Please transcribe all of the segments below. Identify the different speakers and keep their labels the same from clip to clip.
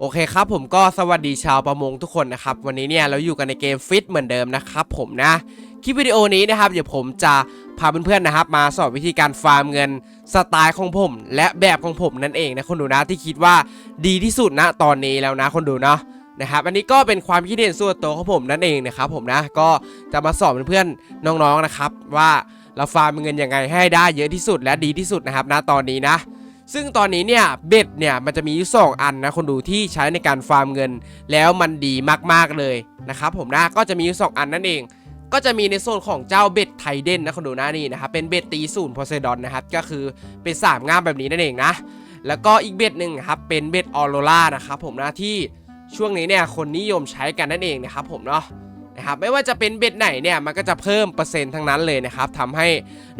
Speaker 1: โอเคครับผมก็สวัสดีชาวประมงทุกคนนะครับ วันนี้เนี่ยเราอยู่กันในเกมฟิตเหมือนเดิมนะครับผมนะ คลิปวิดีโอนี้นะครับเดี๋ยวผมจะพาเพื่อนๆนะครับ มาสอนวิธีการฟาร์มเงินสไตล์ของผม และแบบของผมนั่นเองนะคนดูนะที่คิดว่าดีที่สุดนะตอนนี้แล้วนะคนดูเนาะนะครับอันนี้ก็เป็นความคิดเห็นส่วนตัวของผมนั่นเองนะครับผมนะก็จะมาสอนเพื่อนๆน้องๆนะครับ ว่าเราฟาร์มเงินยังไงให้ได้เยอะที่สุดและดีที่สุดนะครับณตอนนี้นะ ซึ่งตอนนี้เนี่ยเบ็ดเนี่ยมันจะมีอยู่สองอันนะคนดูที่ใช้ในการฟาร์มเงิน แล้วมันดีมากๆเลยนะครับผมนะก็จะมีอยู่สองอันนั่นเองก็จะมีในโซนของเจ้าเบ็ดไทเดนนะคนดูนะนี่นะครับเป็นเบ็ดตีศูนย์โพไซดอนนะครับก็คือเป็นสามง่ามแบบนี้นั่นเองนะ แล้วก็อีกเบ็ดหนึ่งครับเป็นเบ็ดออโรล่านะครับผมนะที่ช่วงนี้เนี่ยคนนิยมใช้กันนั่นเองนะครับผมเนาะ นะครับไม่ว่าจะเป็นเบ็ดไหนเนี่ยมันก็จะเพิ่มเปอร์เซ็นต์ทั้งนั้นเลยนะครับทำให้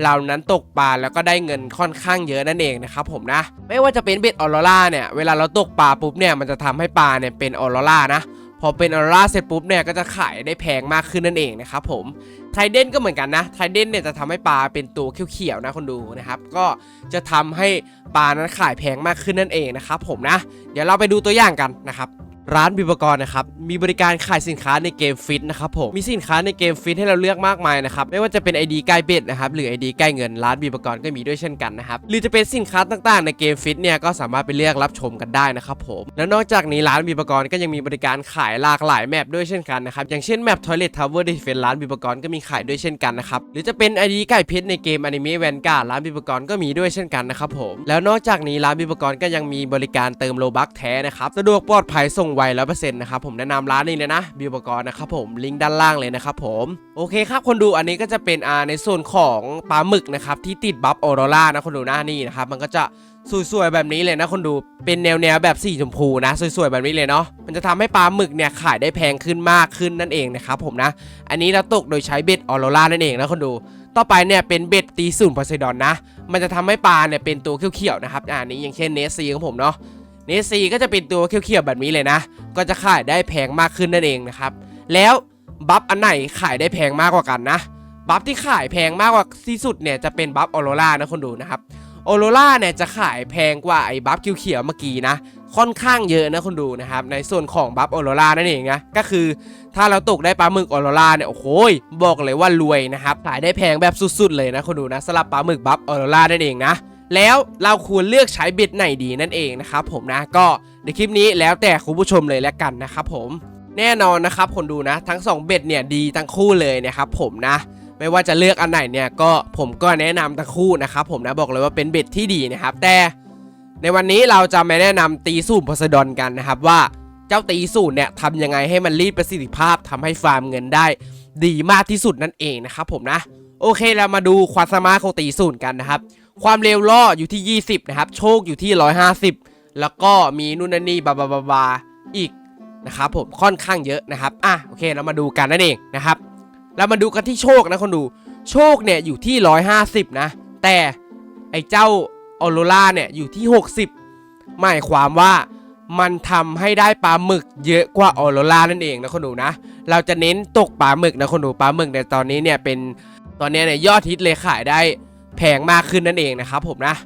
Speaker 1: เรานั้นตกปลาแล้วก็ได้เงินค่อนข้างเยอะนั่นเองนะครับผมนะไม่ว่าจะเป็นเบ็ดออโรล่าเนี่ยเวลาเราตกปลาปุ๊บเนี่ยมันจะทำให้ปลาเนี่ยเป็นออโรล่านะพอเป็นออโรล่าเสร็จปุ๊บเนี่ยก็จะขายได้แพงมากขึ้นนั่นเองนะครับผมไทเดนก็เหมือนกันนะไทเดนเนี่ยจะทำให้ปลาเป็นตัวเขียวๆนะคนดูนะครับ ก็จะทำให้ปลานั้นขายแพงมากขึ้นนั่นเองนะครับผมนะ เดี๋ยวเราไปดูตัวอย่างกันนะครับ ร้านบิบกรนะครับ มีบริการขายสินค้าในเกมฟิตนะครับผม มีสินค้าในเกมฟิตให้เราเลือกมากมายนะครับ ไม่ว่าจะเป็น ID ใกล้เบ็ดนะครับ หรือ ID ใกล้เงินร้านบิบกรก็มีด้วยเช่นกันนะครับ หรือจะเป็นสินค้าต่างๆ ในเกมฟิตเนี่ยก็สามารถไปเลือกรับชมกันได้นะครับผม แล้วนอกจากนี้ร้านบิบกรก็ยังมีบริการขายหลากหลายแมปด้วยเช่นกันนะครับ อย่างเช่นแมป Toilet Tower Defense ร้านบิบกรก็มีขายด้วยเช่นกันนะครับ หรือจะเป็น ID ไก่เพชรในเกม Anime Vanguard ร้านบิบกรก็มีด้วยเช่นกันนะครับผม แล้วนอกจากนี้ร้านบิบกรก็ยังมีบริการเติมโลบัคแท้นะครับ สะดวกปลอดภัยส่งไวร้อยเปอร์เซ็นต์นะครับผมแนะนำร้านนี้เลยนะบิบกรนะครับผมลิงก์ด้านล่างเลยนะครับผมโอเคครับคนดูอันนี้ก็จะเป็นอ่าในส่วนของปลาหมึกนะครับที่ติดบัฟออโรรานะคนดูหน้านี่นะครับมันก็จะสวยๆแบบนี้เลยนะคนดูเป็นแนวๆแบบสีชมพูนะสวยๆแบบนี้เลยเนาะมันจะทำให้ปลาหมึกเนี่ยขายได้แพงขึ้นมากขึ้นนั่นเองนะครับผมนะ อันนี้เราตกโดยใช้เบ็ดออโรรานั่นเองนะคนดู ต่อไปเนี่ยเป็นเบ็ดตีศูนย์โพไซดอนนะ มันจะทำให้ปลาเนี่ยเป็นตัวเขียวๆนะครับอ่านี้อย่างเช่นเนสซีของผมเนาะ เนสซีก็จะเป็นตัวเขียวๆแบบนี้เลยนะ ก็จะขายได้แพงมากขึ้นนั่นเองนะครับ แล้วบัฟอันไหนขายได้แพงมากกว่ากันนะ บัฟที่ขายแพงมากกว่าที่สุดเนี่ยจะเป็นบัฟออโรรานะคนดูนะครับ ออโรราเนี่ยจะขายแพงกว่าไอ้บัฟเขียวๆเมื่อกี้นะ ค่อนข้างเยอะนะคนดูนะครับ ในส่วนของบัฟออโรรานั่นเองนะ ก็คือถ้าเราตกได้ปลาหมึกออโรราเนี่ยโอ้โหบอกเลยว่ารวยนะครับ ขายได้แพงแบบสุดๆเลยนะคนดูนะสำหรับปลาหมึกบัฟออโรรานั่นเองนะ แล้วเราควรเลือกใช้เบ็ดไหนดีนั่นเองนะครับผมนะก็ในคลิปนี้แล้วแต่คุณผู้ชมเลยแล้วกันนะครับผมแน่นอนนะครับคนดูนะทั้งสองเบ็ดเนี่ยดีทั้งคู่เลยนะครับผมนะไม่ว่าจะเลือกอันไหนเนี่ยก็ผมก็แนะนำทั้งคู่นะครับผมนะบอกเลยว่าเป็นเบ็ดที่ดีนะครับแต่ในวันนี้เราจะมาแนะนำตีสูตรพไซดอนกันนะครับว่าเจ้าตีสูตรเนี่ยทำยังไงให้มันรีดประสิทธิภาพทำให้ฟาร์มเงินได้ ดีมากที่สุดนั่นเองนะครับผมนะ โอเคเรามาดูความสามารถของตีสูตรกันนะครับ ความเร็วล่ออยู่ที่ 20 นะครับ โชคอยู่ที่ 150 แล้วก็มีนู่นนนนี่บาบาบาบาอีกนะครับผมค่อนข้างเยอะนะครับอะโอเคเรามาดูกันนั่นเองนะครับ เรามาดูกันที่โชคนะคนดูโชคเนี่ยอยู่ที่ 150 นะ แต่ไอ้เจ้าออโรล่าเนี่ยอยู่ที่ 60 หมายความว่ามันทำให้ได้ปลาหมึกเยอะกว่าออโรล่านั่นเองนะคนดูนะ เราจะเน้นตกปลาหมึกนะคนดูปลาหมึกในยตอนนี้เนี่ยเป็นตอนนี้เนี่ยยอดฮิตเลยขายได้ แพงมากขึ้นนั่นเองนะครับผมนะ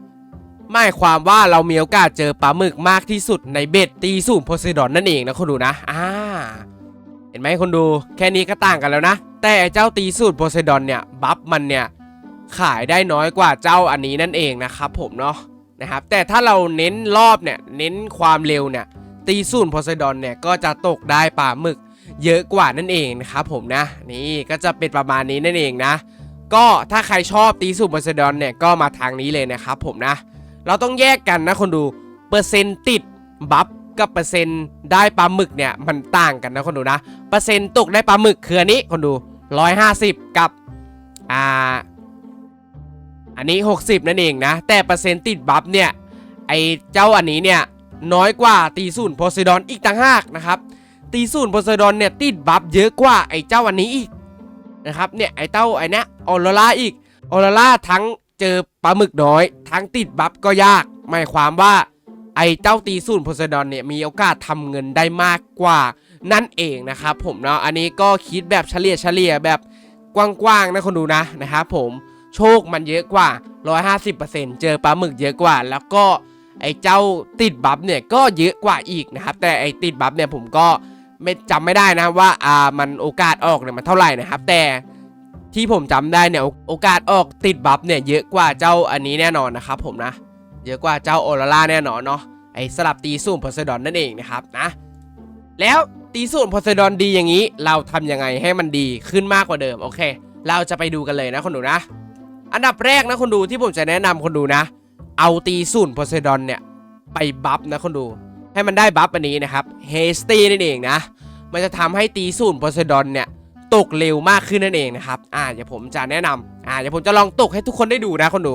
Speaker 1: หมายความว่าเรามีโอกาสเจอปลาหมึกมากที่สุดในเบ็ดตีสูงโพไซดอนนั่นเองนะคนดูนะอ่าเห็นไหมคนดูแค่นี้ก็ต่างกันแล้วนะ แต่เจ้าตีสูตรโพไซดอนเนี่ยบัฟมันเนี่ยขายได้น้อยกว่าเจ้าอันนี้นั่นเองนะครับผมเนาะนะครับแต่ถ้าเราเน้นรอบเนี่ยเน้นความเร็วเนี่ยตีสูตรโพไซดอนเนี่ยก็จะตกได้ปลาหมึกเยอะกว่านั่นเองนะครับผมนะนี่ก็จะเป็นประมาณนี้นั่นเองนะ ก็ถ้าใครชอบตีสูตรโพไซดอนเนี่ยก็มาทางนี้เลยนะครับผมนะ เราต้องแยกกันนะคนดูเปอร์เซ็นต์ติดบัฟกับเปอร์เซ็นต์ได้ปลาหมึกเนี่ยมันต่างกันนะคนดูนะเปอร์เซ็นต์ตกได้ปลาหมึกคืออันนี้คนดู 150 กับอ่าอันนี้ 60 นั่นเองนะ แต่เปอร์เซ็นต์ติดบัฟเนี่ยไอเจ้าอันนี้เนี่ยน้อยกว่าตีศูนย์โพไซดอนอีกต่างหากนะครับตีศูนย์โพไซดอนเนี่ยติดบัฟเยอะกว่าไอเจ้าอันนี้อีก นะครับเนี่ยไอเต้าไอเนี้ยออโรล่าอีกออโรล่าทั้งเจอปลาหมึกน้อย ทั้งติดบัฟก็ยาก หมายความว่าไอเจ้าตีศูนโพไซดอนเนี่ยมีโอกาสทำเงินได้มากกว่านั่นเองนะครับผมเนาะอันนี้ก็คิดแบบเฉลี่ยเฉลี่ยแบบกว้างๆนะคนดูนะนะครับผมโชคมันเยอะกว่า 150%เจอปลาหมึกเยอะกว่า แล้วก็ไอ้เจ้าติดบัฟเนี่ยก็เยอะกว่าอีกนะครับแต่ไอ้ติดบัฟเนี่ยผมก็ ไม่จำไม่ได้นะว่าอ่ามันโอกาสออกเนี่ยมันเท่าไหร่นะครับ แต่ที่ผมจำได้เนี่ยโอกาสออกติดบัฟเนี่ยเยอะกว่าเจ้าอันนี้แน่นอนนะครับผมนะ เยอะกว่าเจ้าโอโรล่าแน่นอนเนาะไอสลับตีสูนโพไซดอนนั่นเองนะครับนะแล้วตีสูนโพไซดอนดีอย่างนี้ เราทำยังไงให้มันดีขึ้นมากกว่าเดิมโอเค เราจะไปดูกันเลยนะคนดูนะ อันดับแรกนะคนดูที่ผมจะแนะนำคนดูนะ เอาตีสูนโพไซดอนเนี่ยไปบัฟนะคนดู ให้มันได้บัฟอันนี้นะครับเฮสตี้นั่นเองนะ มันจะทำให้ตีสูนโพไซดอนเนี่ยตกเร็วมากขึ้นนั่นเองนะครับ อ่าเดี๋ยวผมจะแนะนำอ่าเดี๋ยวผมจะลองตกให้ทุกคนได้ดูนะคนดู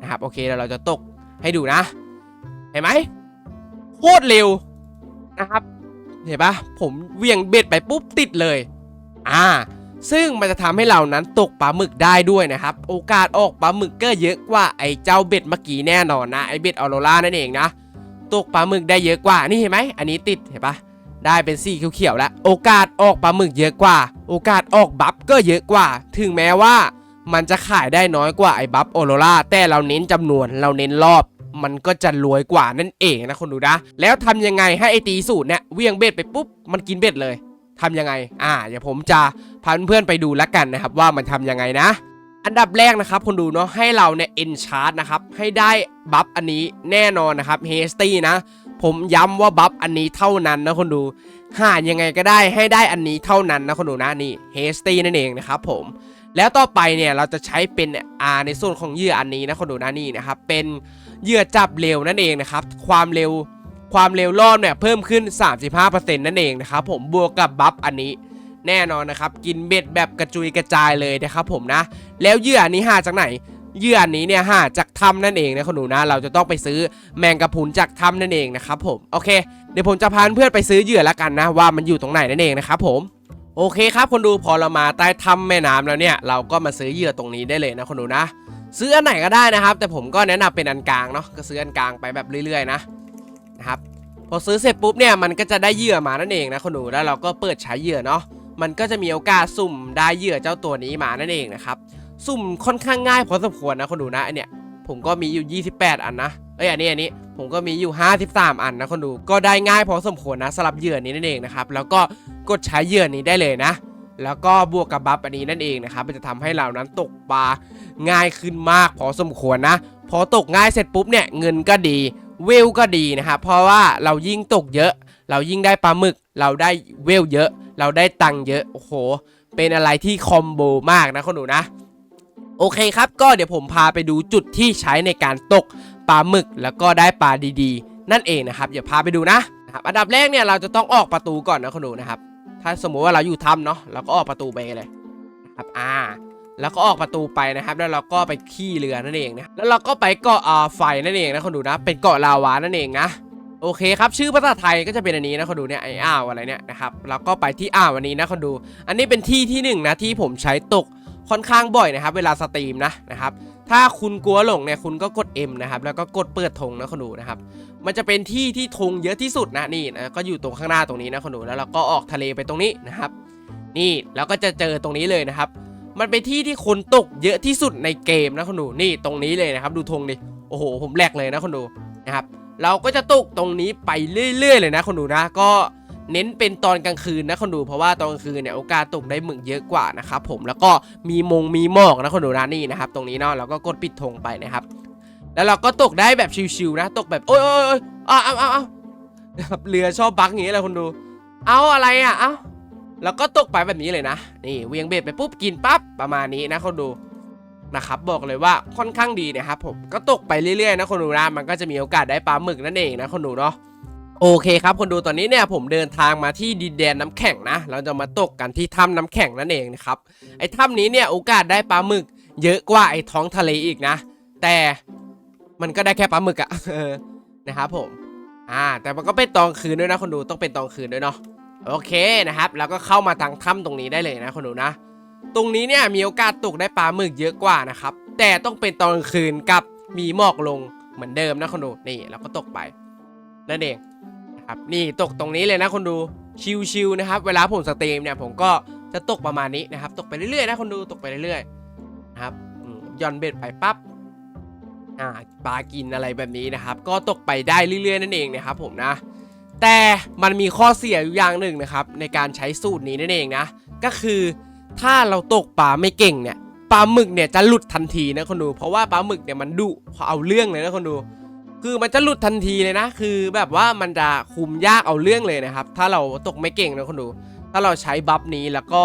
Speaker 1: นะครับโอเคเดี๋ยวเราจะตกให้ดูนะ เห็นไหมโคตรเร็วนะครับ เห็นปะผมเวียงเบ็ดไปปุ๊บติดเลย อ่า ซึ่งมันจะทำให้เรานั้นตกปลาหมึกได้ด้วยนะครับ โอกาสออกปลาหมึกก็เยอะกว่าไอ้เจ้าเบ็ดเมื่อกี้แน่นอนนะไอ้เบ็ดออโรล่านั่นเองนะ ตกปลาหมึกได้เยอะกว่านี่เห็นไหมอันนี้ติดเห็นปะได้เป็นสีเขียวๆแล้ว โอกาสออกปลาหมึกเยอะกว่า โอกาสออกบัฟก็เยอะกว่า ถึงแม้ว่ามันจะขายได้น้อยกว่าไอ้บัฟออโรล่าแต่เราเน้นจำนวนเราเน้นรอบมันก็จะรวยกว่านั่นเองนะคนดูนะ แล้วทำยังไงให้ไอตีสูตรเนี่ยเวียงเบ็ดไปปุ๊บ มันกินเบ็ดเลยทำยังไง อ่าเดี๋ยวผมจะพาเพื่อนๆไปดูแล้วกันนะครับว่ามันทำยังไงนะ อันดับแรกนะครับคนดูเนาะให้เราเนี่ยเอนชาร์ตนะครับให้ได้บัฟอันนี้แน่นอนนะครับเฮสตี้นะ ผมย้ำว่าบัฟอันนี้เท่านั้นนะคนดูหายังไงก็ได้ให้ได้อันนี้เท่านั้นนะคนดูนะนี่เฮสตี้นั่นเองนะครับผมแล้วต่อไปเนี่ยเราจะใช้เป็นอาในส่วนของเหยื่ออันนี้นะคนดูนะนี่นะครับเป็นเหยื่อจับเร็วนั่นเองนะครับความเร็วความเร็วรอบเนี่ยเพิ่มขึ้น 35%นั่นเองนะครับผมบวกกับบัฟอันนี้ แน่นอนนะครับ กินเบ็ดแบบกระจุยกระจายเลยนะครับผมนะ แล้วเหยื่อนี้หาจากไหนเหยื่อนี้เนี่ยหาจากถ้ำนั่นเองนะคุณหนูนะ เราจะต้องไปซื้อแมงกะพรุนจากถ้ำนั่นเองนะครับผมโอเคเดี๋ยวผมจะพาเพื่อนไปซื้อเหยื่อแล้วกันนะว่ามันอยู่ตรงไหนนั่นเองนะครับผมโอเคครับคนดูพอเรามาใต้ถ้ำแม่น้ำแล้วเนี่ยเราก็มาซื้อเหยื่อตรงนี้ได้เลยนะคนดูนะ ซื้ออันไหนก็ได้นะครับ แต่ผมก็แนะนำเป็นอันกลางเนาะก็ซื้ออันกลางไปแบบเรื่อยๆนะนะครับพอซื้อเสร็จปุ๊บเนี่ยมันก็จะได้เหยื่อมานั่นเองนะคนดูแล้วเราก็เปิดใช้เหยื่อเนาะ มันก็จะมีโอกาสสุ่มได้เหยื่อเจ้าตัวนี้มานั่นเองนะครับ สุ่มค่อนข้างง่ายพอสมควรนะคนดูนะอันเนี้ยผมก็มีอยู่ 28 อันนะเอ้ยอันนี้อันนี้ผมก็มีอยู่ 53 อันนะคนดู ก็ได้ง่ายพอสมควรนะสำหรับเหยื่อนี้นั่นเองนะครับแล้วก็กดใช้เหยื่อนี้ได้เลยนะ แล้วก็บวกกับบัฟอันนี้นั่นเองนะครับมันจะทำให้เรานั้นตกปลาง่ายขึ้นมากพอสมควรนะ พอตกง่ายเสร็จปุ๊บเนี่ยเงินก็ดีเวลก็ดีนะครับเพราะว่าเรายิ่งตกเยอะ เรายิ่งได้ปลาหมึกเราได้เวลเยอะ เราได้ตังค์เยอะ โอ้โห เป็นอะไรที่คอมโบมากนะคนดูนะ โอเคครับ ก็เดี๋ยวผมพาไปดูจุดที่ใช้ในการตกปลาหมึกแล้วก็ได้ปลาดีๆ นั่นเองนะครับอย่าพาไปดูนะนะครับอันดับแรกเนี่ยเราจะต้องออกประตูก่อนนะคนดูนะครับ ถ้าสมมุติว่าเราอยู่ถ้ำเนาะเราก็ออกประตูไปเลยนะครับอ่าแล้วก็ออกประตูไปนะครับ แล้วเราก็ไปขี่เรือนั่นเองนะแล้วเราก็ไปเกาะอ่าไฟนั่นเองนะคนดูนะ เป็นเกาะลาวานั่นเองนะ โอเคครับชื่อภาษาไทยก็จะเป็นอันนี้นะคนดูเนี่ยไอ้อ่าวอะไรเนี่ยนะครับแล้วก็ไปที่อ่าวอันนี้นะคนดู อันนี้เป็นที่ที่หนึ่งนะที่ผมใช้ตกค่อนข้างบ่อยนะครับ เวลาสตรีมนะนะครับถ้าคุณกลัวหลงเนี่ยคุณก็กด M นะครับแล้วก็กดเปิดธงนะคนดูนะครับมันจะเป็นที่ที่ธงเยอะที่สุดนะนี่นะก็อยู่ตรงข้างหน้าตรงนี้นะคนดูแล้วเราก็ออกทะเลไปตรงนี้นะครับ นี่แล้วก็จะเจอตรงนี้เลยนะครับ มันเป็นที่ที่คนตกเยอะที่สุดในเกมนะคนดูนี่ตรงนี้เลยนะครับ ดูธงดิโอ้โหผมแหลกเลยนะคนดูนะครับ เราก็จะตกตรงนี้ไปเรื่อย ๆ เลยนะคนดูนะก็เน้นเป็นตอนกลางคืนนะคนดูเพราะว่าตอนกลางคืนเนี่ยโอกาสตกได้หมึกเยอะกว่านะครับผมแล้วก็มีมงมีหมอกนะคนดูนะนี่นะครับตรงนี้เนาะเราก็กดปิดธงไปนะครับ แล้วเราก็ตกได้แบบชิวๆนะ ตกแบบโอ้ยโอ้ยโอ้ยอ้าวอ้าวอ้าวอ้าวนะครับเรือชอบบักอย่างนี้เลยคนดู เอาอะไรอะเอาแล้วก็ตกไปแบบนี้เลยนะนี่เวียงเบ็ดไปปุ๊บกินปั๊บประมาณนี้นะคนดู นะครับบอกเลยว่าค่อนข้างดีนะครับผมก็ตกไปเรื่อยๆนะคนดูนะมันก็จะมีโอกาสได้ปลาหมึกนั่นเองนะคนดูเนาะโอเคครับคนดูตอนนี้เนี่ยผมเดินทางมาที่ดินแดนน้ำแข็งนะ เราจะมาตกกันที่ถ้ำน้ำแข็งนั่นเองนะครับไอ้ถ้ำนี้เนี่ยโอกาสได้ปลาหมึก เยอะกว่าไอ้ท้องทะเลอีกนะ แต่มันก็ได้แค่ปลาหมึกอะนะครับผมอ่าแต่มันก็เป็นตอนคืนด้วยนะคนดูต้องเป็นตอนคืนด้วยเนาะโอเคนะครับ แล้วก็เข้ามาทางถ้ำตรงนี้ได้เลยนะคนดูนะ ตรงนี้เนี่ยมีโอกาสตกได้ปลาหมึกเยอะกว่านะครับ แต่ต้องเป็นตอนกลางคืนกับมีหมอกลงเหมือนเดิมนะคนดูนี่เราก็ตกไปนั่นเองนะครับนี่ตกตรงนี้เลยนะคนดูชิวๆนะครับ เวลาผมสตรีมเนี่ยผมก็จะตกประมาณนี้นะครับ ตกไปเรื่อยๆนะคนดูตกไปเรื่อยๆนะครับย่อนเบ็ดไปปั๊บอ่าปลากินอะไรแบบนี้นะครับ ก็ตกไปได้เรื่อยๆนั่นเองนะครับผมนะ แต่มันมีข้อเสียอยู่อย่างหนึ่งนะครับ ในการใช้สูตรนี้นั่นเองนะ ก็คือ ถ้าเราตกปลาไม่เก่งเนี่ยปลาหมึกเนี่ยจะหลุดทันทีนะคนดู เพราะว่าปลาหมึกเนี่ยมันดุเอาเรื่องเลยนะคนดู คือมันจะหลุดทันทีเลยนะ คือแบบว่ามันจะคุมยากเอาเรื่องเลยนะครับ ถ้าเราตกไม่เก่งนะคนดู ถ้าเราใช้บัฟนี้แล้วก็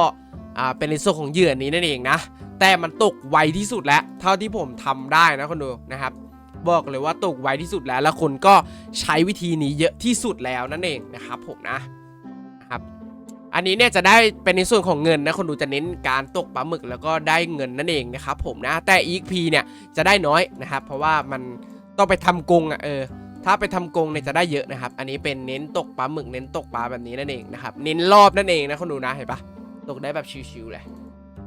Speaker 1: อ่าเป็นในส่วนของเหยื่อนี้นั่นเองนะ แต่มันตกไวที่สุดแล้ว เท่าที่ผมทำได้นะคนดูนะครับ บอกเลยว่าตกไวที่สุดแล้ว แล้วคนก็ใช้วิธีนี้เยอะที่สุดแล้วนั่นเองนะครับผมนะ อันนี้เนี่ยจะได้เป็นในส่วนของเงินนะคนดูจะเน้นการตกปลาหมึกแล้วก็ได้เงินนั่นเองนะครับผมนะแต่ EXP เนี่ยจะได้น้อยนะครับ เพราะว่ามันต้องไปทำกรงอะเออถ้าไปทำกรงเนี่ยจะได้เยอะนะครับ อันนี้เป็นเน้นตกปลาหมึกเน้นตกปลาแบบนี้นั่นเองนะครับเน้นรอบนั่นเองนะคนดูนะเห็นปะตกได้แบบชิวๆเลย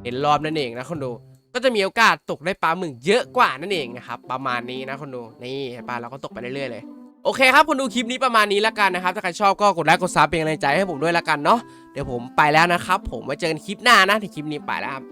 Speaker 1: เน้นรอบนั่นเองนะคนดูก็จะมีโอกาสตกได้ปลาหมึกเยอะกว่านั่นเองนะครับประมาณนี้นะคนดูนี่เห็นปลาเราก็ตกไปเรื่อยๆเลย โอเคครับคนดูคลิปนี้ประมาณนี้แล้วกันนะครับ ถ้าใครชอบก็กดไลค์กดซับเป็นกำลังใจให้ผมด้วยละกันเนาะเดี๋ยวผมไปแล้วนะครับ ผมไว้เจอกันคลิปหน้านะในคลิปนี้ไปแล้วครับ